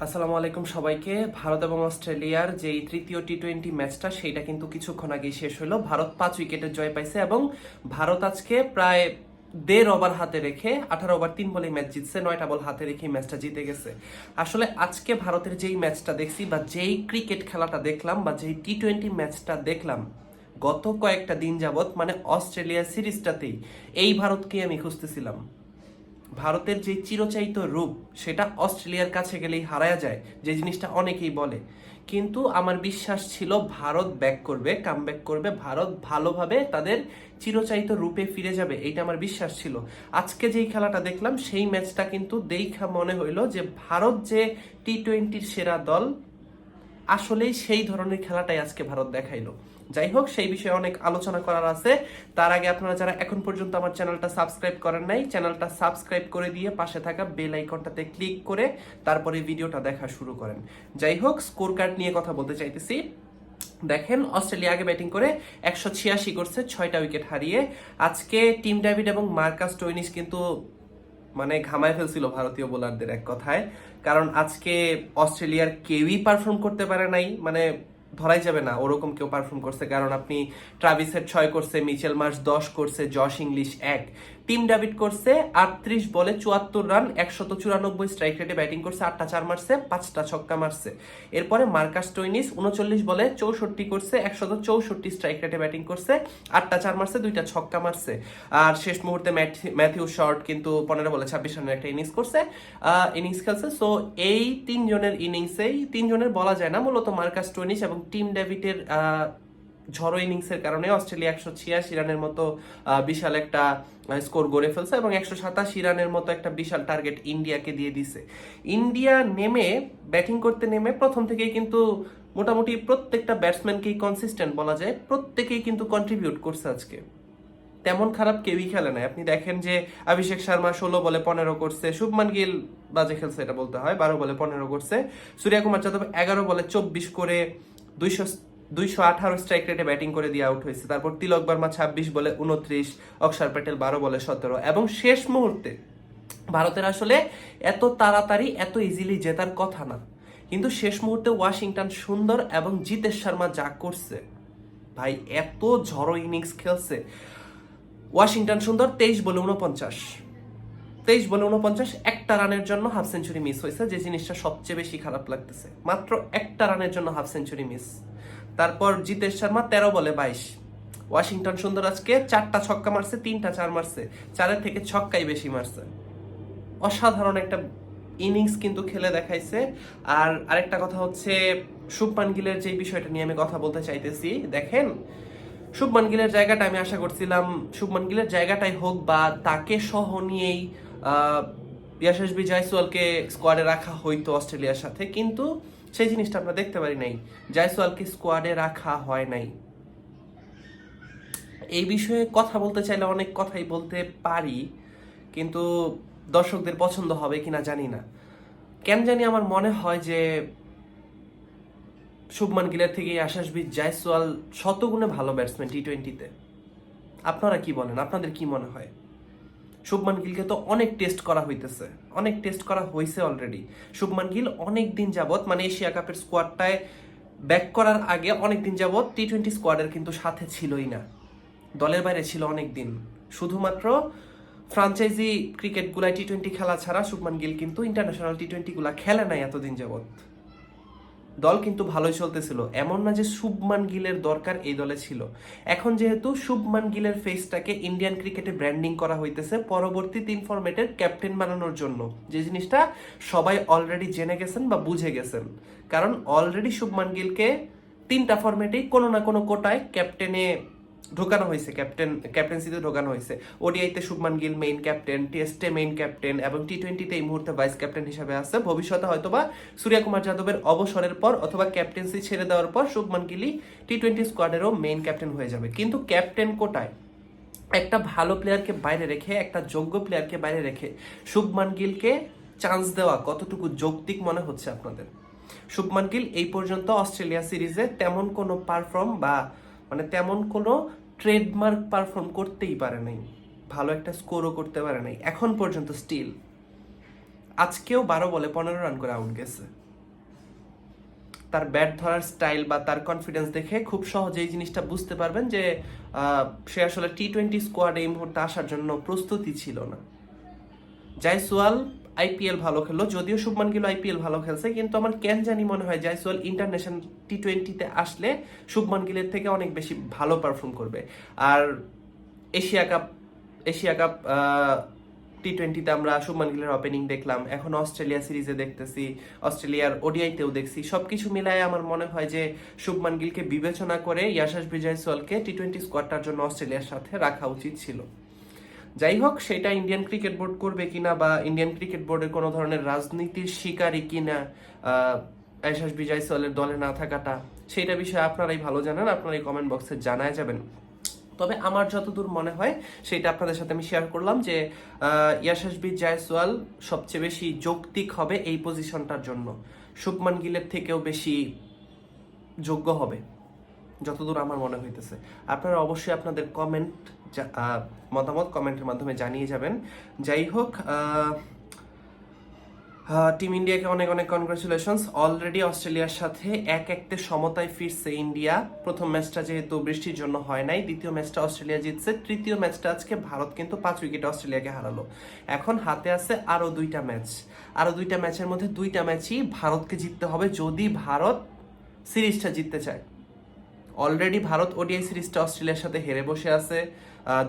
আসসালামু আলাইকুম সবাইকে। ভারত এবং অস্ট্রেলিয়ার যে তৃতীয় টি টোয়েন্টি ম্যাচটা, সেইটা কিন্তু কিছুক্ষণ আগে শেষ হলো ভারত পাঁচ উইকেটের জয় পাইছে এবং ভারত আজকে প্রায় দেড় ওভার হাতে রেখে, আঠারো ওভার তিন বলে ম্যাচ জিতছে, নয়টা বল হাতে রেখে ম্যাচটা জিতে গেছে। আসলে আজকে ভারতের যেই ম্যাচটা দেখছি বা যেই ক্রিকেট খেলাটা দেখলাম বা যেই টি টোয়েন্টি ম্যাচটা দেখলাম, গত কয়েকটা দিন যাবত মানে অস্ট্রেলিয়া সিরিজটাতেই, এই ভারতকে আমি খুঁজতেছিলাম। ভারতের যে চিরচায়িত রূপ, সেটা অস্ট্রেলিয়ার কাছে গেলেই হারায়া যায়, যে জিনিসটা অনেকেই বলে। কিন্তু আমার বিশ্বাস ছিল ভারত ব্যাক করবে কাম করবে, ভারত ভালোভাবে তাদের চিরচায়িত রূপে ফিরে যাবে, এইটা আমার বিশ্বাস ছিল। আজকে যেই খেলাটা দেখলাম, সেই ম্যাচটা কিন্তু দেখা মনে হইল যে ভারত যে টি টোয়েন্টির সেরা দল, আসলেই সেই ধরনের খেলাটাই আজকে ভারত দেখাইলো। যাই হোক, সেই বিষয়ে অনেক আলোচনা করার আছে। তার আগে আপনারা যারা এখন পর্যন্ত আমার চ্যানেলটা সাবস্ক্রাইব করেন নাই, চ্যানেলটা সাবস্ক্রাইব করে দিয়ে পাশে থাকা বেল আইকনটাতে ক্লিক করে তারপরে ভিডিওটা দেখা শুরু করেন। যাই হোক স্কোর কার্ড নিয়ে কথা বলতে চাইতেছি। দেখেন, অস্ট্রেলিয়া আগে ব্যাটিং করে একশো ছিয়াশি করছে, ছয়টা উইকেট হারিয়ে। আজকে টিম ডেভিড এবং মার্কাস টোইনিস কিন্তু মানে ঘামায় ফেলছিল ভারতীয় বোলারদের এক কথায়। কারণ আজকে অস্ট্রেলিয়ার কেউই পারফর্ম করতে পারে নাই। মানে ধরাই যাবে না, ওরকম কেউ পারফর্ম করছে। কারণ আপনি ট্রাভিসের ছয় করছে মিচেল মার্স দশ করছে জশ ইংলিশ এক। টিম ডেভিড করছে আটত্রিশ বলে চুয়াত্তর রান একশত চুরানব্বই স্ট্রাইক রেটে ব্যাটিং করছে আটটা চার মারছে পাঁচটা ছক্কা মারছে। এরপরে মার্কাস টোইনিস উনচল্লিশ বলে চৌষট্টি করছে একশত চৌষট্টি স্ট্রাইক রেটে ব্যাটিং করছে আটটা চার মারছে দুইটা ছক্কা মারছে। আর শেষ মুহূর্তে ম্যাথিউ শর্ট কিন্তু পনেরো বলে ছাব্বিশ রানের একটা ইনিংস করছে ইনিংস খেলছে। সো এই তিনজনের ইনিংসেই তিনজনের বলা যায় না মূলত মার্কাস টোইনিস এবং টিম ডেভিডের আহ, ঝড়ো ইনিংসের কারণে অস্ট্রেলিয়া একশো ছিয়াশি রানের মতো বিশাল একটা স্কোর গড়ে ফেলছে এবং একশো সাতাশি রানের মতো একটা বিশাল টার্গেট ইন্ডিয়াকে দিয়ে দিছে। ইন্ডিয়া নেমে, ব্যাটিং করতে নেমে প্রথম থেকেই কিন্তু মোটামুটি প্রত্যেকটা ব্যাটসম্যানকেই কনসিস্টেন্ট বলা যায়, প্রত্যেকেই কিন্তু কন্ট্রিবিউট করছে আজকে। তেমন খারাপ কেউই খেলে না। আপনি দেখেন যে অভিষেক শর্মা ষোলো বলে পনেরো করছে, শুভমান গিল বাজে খেলছে এটা বলতে হয়, বারো বলে পনেরো করছে সূর্য কুমার যাদব এগারো বলে চব্বিশ করে দুইশো দুইশো আঠারো স্ট্রাইক রেটে ব্যাটিং করে দিয়ে আউট হয়েছে। তারপর তিলক বর্মা ছাব্বিশ বলে উনত্রিশ, অক্ষর প্যাটেল বারো বলে সতেরো। এবং শেষ মুহূর্তে ভারতের আসলে এত তাড়াতাড়ি, এত ইজিলি জেতার কথা না। কিন্তু শেষ মুহূর্তে ওয়াশিংটন সুন্দর এবং জিতেশ শর্মা যা করছে, ভাই এত ঝড়ো ইনিংস খেলছে। ওয়াশিংটন সুন্দর তেইশ বলে উনপঞ্চাশ। তেইশ বলে উনপঞ্চাশ, একটা রানের জন্য হাফ সেঞ্চুরি মিস হয়েছে, যে জিনিসটা সবচেয়ে বেশি খারাপ লাগতেছে। মাত্র একটা রানের জন্য হাফ সেঞ্চুরি মিস তারপর জিতেশ শর্মা তেরো বলে বাইশ। ওয়াশিংটন সুন্দর আজকে চারটা ছক্কা মারছে তিনটা চার মারছে। চারের থেকে ছক্কাই বেশি মারছে। অসাধারণ একটা ইনিংস কিন্তু খেলে দেখাইছে। আর আরেকটা কথা হচ্ছে শুভমান গিলের যে বিষয়টা নিয়ে আমি কথা বলতে চাইতেছি দেখেন শুভমান গিলের জায়গাটা আমি আশা করছিলাম শুভমান গিলের জায়গাটাই হোক বা তাকে সহ নিয়েই আহ, ইয়াশাসবি জয়সওয়ালকে স্কোয়াডে রাখা হইতো অস্ট্রেলিয়ার সাথে। কিন্তু সেই জিনিসটা আমরা দেখতে পারি নাই। জয়সওয়ালকে স্কোয়াডে রাখা হয় নাই। এই বিষয়ে কথা বলতে চাইলে অনেক কথাই বলতে পারি, কিন্তু দর্শকদের পছন্দ হবে কিনা জানি না। কেন জানি আমার মনে হয় যে শুভমান গিলের থেকে আশাসবিদ জয়সওয়াল শতগুণে ভালো ব্যাটসম্যান টি টোয়েন্টিতে আপনারা কি বলেন? আপনাদের কি মনে হয়? শুভমান গিলকে তো অনেক টেস্ট করা হইতেছে। অনেক টেস্ট করা হয়েছে অলরেডি শুভমান গিল অনেক দিন যাবত মানে এশিয়া কাপের স্কোয়াডটায় ব্যাক করার আগে অনেক দিন যাবত টি টোয়েন্টি স্কোয়াডের কিন্তু সাথে ছিলই না। দলের বাইরে ছিল অনেক দিন। শুধুমাত্র ফ্রাঞ্চাইজি ক্রিকেটগুলায় টি টোয়েন্টি খেলা ছাড়া শুভমান গিল কিন্তু ইন্টারন্যাশনাল টি টোয়েন্টিগুলা খেলে নাই এতদিন যাবত দল কিন্তু ভালোই চলতেছিল। এমন না যে শুভমান গিলের দরকার এই দলে ছিল। এখন যেহেতু শুভমান গিলের ফেসটাকে ইন্ডিয়ান ক্রিকেটে ব্র্যান্ডিং করা হইতেছে পরবর্তী তিন ফরম্যাটের ক্যাপ্টেন বানানোর জন্য। যে জিনিসটা সবাই অলরেডি জেনে গেছেন বা বুঝে গেছেন। কারণ অলরেডি শুভমান গিলকে তিনটা ফরম্যাটেই কোনো না কোনো কোটায় ক্যাপ্টেনে ঢোকানো হয়েছে ক্যাপ্টেন ক্যাপ্টেন্সিতে ঢোকানো হয়েছে। ওডিআইতে শুভমান গিল মেইন ক্যাপ্টেন টেস্টে মেইন ক্যাপ্টেন এবং টি টোয়েন্টিতে এই মুহূর্তে ভাইস ক্যাপ্টেন হিসেবে আছে। ভবিষ্যতে হয়তোবা সূর্য কুমার যাদবের অবসরের পর অথবা ক্যাপ্টেন্সি ছেড়ে দেওয়ার পর শুভমান গিলি টি টোয়েন্টি স্কোয়াডেরও মেইন ক্যাপ্টেন হয়ে যাবে। কিন্তু ক্যাপ্টেন কোটায় একটা ভালো প্লেয়ারকে বাইরে রেখে, একটা যোগ্য প্লেয়ারকে বাইরে রেখে শুভমান গিলকে চান্স দেওয়া কতটুকু যৌক্তিক মনে হচ্ছে আপনাদের? শুভমান গিল এই পর্যন্ত অস্ট্রেলিয়া সিরিজে তেমন কোনো পারফর্ম বা মানে তেমন কোনো ট্রেডমার্ক পারফর্ম করতেই পারে নাই। ভালো একটা স্কোরও করতে পারে নাই। এখন পর্যন্ত স্টিল আজকেও বারো বলে পনেরো রান করে আউট গেছে। তার ব্যাট ধরার স্টাইল বা তার কনফিডেন্স দেখে খুব সহজে এই জিনিসটা বুঝতে পারবেন যে সে আসলে টি টোয়েন্টি স্কোয়াডে এই মুহূর্তে আসার জন্য প্রস্তুতি ছিল না। জয়সওয়াল আইপিএল ভালো খেললো, যদিও শুভমান গিল আইপিএল ভালো খেলছে, কিন্তু আমার কেন জানি মনে হয় জয়সওয়াল ইন্টারন্যাশনাল টি টোয়েন্টিতে আসলে শুভমান গিলের থেকে অনেক বেশি ভালো পারফর্ম করবে। আর Asia cup Asia cup T টোয়েন্টিতে আমরা শুভমান গিলের ওপেনিং দেখলাম, এখন অস্ট্রেলিয়া সিরিজে দেখতেছি, অস্ট্রেলিয়ার ওডিআইতেও দেখছি সব কিছু মিলায় আমার মনে হয় যে শুভমান গিলকে বিবেচনা করে ইয়াশাস বিজয় সোয়ালকে টি টোয়েন্টি স্কোয়াডটার জন্য অস্ট্রেলিয়ার সাথে রাখা উচিত ছিল। যাই হোক সেটা ইন্ডিয়ান ক্রিকেট বোর্ড করবে কিনা বা ইন্ডিয়ান ক্রিকেট বোর্ডের কোনো ধরনের রাজনীতির শিকারই কিনা আহ, আয়শাস বিজয় সোয়ালের দলে না থাকাটা সেইটা বিষয়ে আপনারাই ভালো জানেন আপনারা এই কমেন্ট বক্সে জানায় যাবেন। তবে আমার যতদূর মনে হয় সেটা আপনাদের সাথে আমি শেয়ার করলাম যে ইয়াশাসবি জয়সওয়াল সবচেয়ে বেশি যৌক্তিক হবে এই পজিশনটার জন্য। শুভমান গিলের থেকেও বেশি যোগ্য হবে। যতদূর আমার মনে হইতেছে। আপনারা অবশ্যই আপনাদের কমেন্ট মতামত কমেন্টের মাধ্যমে জানিয়ে যাবেন। যাই হোক টিম ইন্ডিয়াকে অনেক অনেক কনগ্রাচুলেশনস অলরেডি অস্ট্রেলিয়ার সাথে এক একতে সমতায় ফিরছে ইন্ডিয়া। প্রথম ম্যাচটা যেহেতু বৃষ্টির জন্য হয় নাই, দ্বিতীয় ম্যাচটা অস্ট্রেলিয়া জিতছে। তৃতীয় ম্যাচটা আজকে ভারত কিন্তু পাঁচ উইকেটে অস্ট্রেলিয়াকে হারালো। এখন হাতে আছে আরও দুইটা ম্যাচ। আরও দুইটা ম্যাচের মধ্যে দুইটা ম্যাচই ভারতকে জিততে হবে যদি ভারত সিরিজটা জিততে চায়। অলরেডি ভারত ওডিআই সিরিজটা অস্ট্রেলিয়ার সাথে হেরে বসে আছে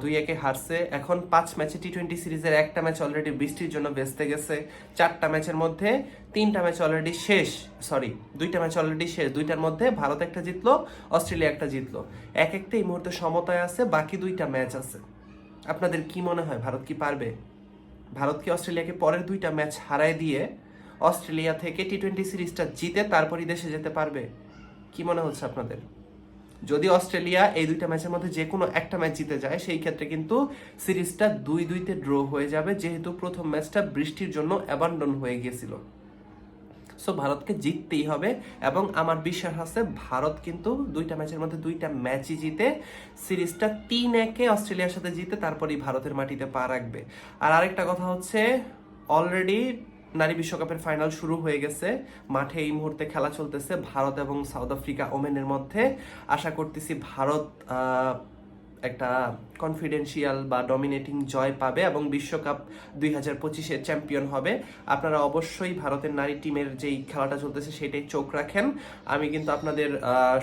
দুই একে হারছে। এখন পাঁচ ম্যাচে টি টোয়েন্টি সিরিজের একটা ম্যাচ অলরেডি বৃষ্টির জন্য বেসতে গেছে। চারটা ম্যাচের মধ্যে তিনটা ম্যাচ অলরেডি শেষ সরি দুইটা ম্যাচ অলরেডি শেষ। দুইটার মধ্যে ভারত একটা জিতলো, অস্ট্রেলিয়া একটা জিতলো। এক একটা এই মুহূর্তে সমতায় আছে, বাকি দুইটা ম্যাচ আছে। আপনাদের কি মনে হয়, ভারত কি পারবে? ভারত কি অস্ট্রেলিয়াকে পরের দুইটা ম্যাচ হারায় দিয়ে অস্ট্রেলিয়া থেকে টি টোয়েন্টি সিরিজটা জিতে তারপরই দেশে যেতে পারবে? কি মনে হচ্ছে আপনাদের? যদি অস্ট্রেলিয়া এই দুইটা ম্যাচের মধ্যে যে কোনো একটা ম্যাচ জিতে যায়, সেই ক্ষেত্রে কিন্তু সিরিজটা দুই দুইতে ড্র হয়ে যাবে, যেহেতু প্রথম ম্যাচটা বৃষ্টির জন্য অ্যাবান্ডন হয়ে গিয়েছিল। সো ভারতকে জিততেই হবে এবং আমার বিশ্বাস আছে ভারত কিন্তু দুইটা ম্যাচের মধ্যে দুইটা ম্যাচই জিতে, সিরিজটা তিন একে অস্ট্রেলিয়ার সাথে জিতে তারপরেই ভারতের মাটিতে পা রাখবে। আর আরেকটা কথা হচ্ছে অলরেডি নারী বিশ্বকাপের ফাইনাল শুরু হয়ে গেছে। মাঠে এই মুহূর্তে খেলা চলতেছে ভারত এবং সাউথ আফ্রিকা, ওমেনের মধ্যে। আশা করতেছি ভারত একটা কনফিডেন্সিয়াল বা ডমিনেটিং জয় পাবে এবং বিশ্বকাপ দুই হাজার পঁচিশের চ্যাম্পিয়ন হবে। আপনারা অবশ্যই ভারতের নারী টিমের যেই খেলাটা চলতেছে সেটাই চোখ রাখেন। আমি কিন্তু আপনাদের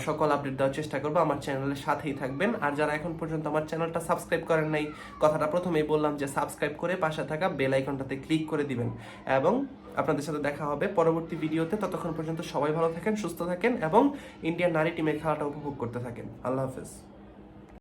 সকল আপডেট দেওয়ার চেষ্টা করব। আমার চ্যানেলের সাথেই থাকবেন। আর যারা এখন পর্যন্ত আমার চ্যানেলটা সাবস্ক্রাইব করেন নাই, কথাটা প্রথমেই বললাম যে সাবস্ক্রাইব করে পাশে থাকা বেল আইকনটাতে ক্লিক করে দিবেন। এবং আপনাদের সাথে দেখা হবে পরবর্তী ভিডিওতে। ততক্ষণ পর্যন্ত সবাই ভালো থাকেন, সুস্থ থাকেন এবং ইন্ডিয়ান নারী টিমের খেলাটা উপভোগ করতে থাকেন। আল্লাহ হাফেজ।